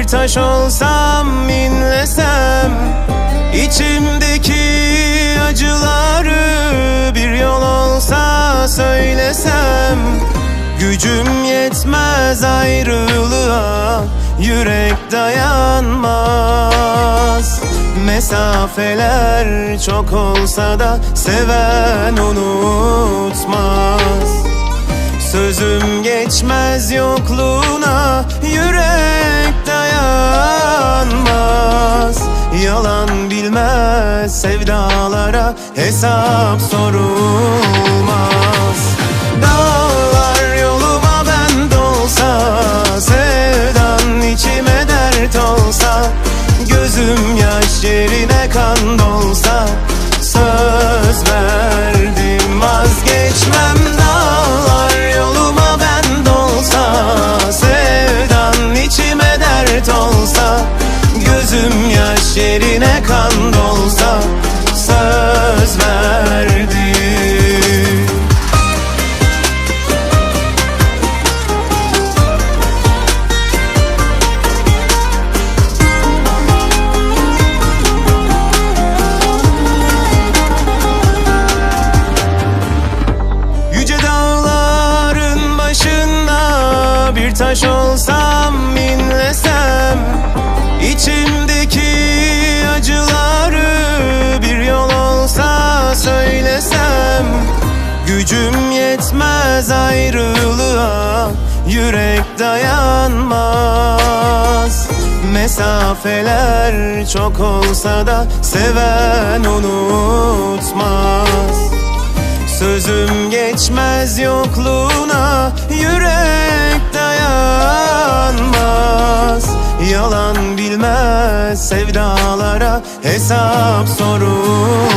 taş olsam inlesem İçimdeki acıları bir yol olsa söylesem Gücüm yetmez ayrılığa Yürek dayanmaz. Mesafeler çok olsa da Seven unutmaz. Sözüm geçmez yokluğuna Yürek sevdalara Hesap sorulmaz. Dağlar yoluma ben dolsa Sevdan içime dert olsa Gözüm yaş yerine kan dolsa bir taş olsam inlesem İçimdeki acıları bir yol olsa söylesem Gücüm yetmez ayrılığa Yürek dayanmaz. Mesafeler çok olsa da Seven unutmaz. Sözüm geçmez yokluğuna sevdalara Hesap sorulmaz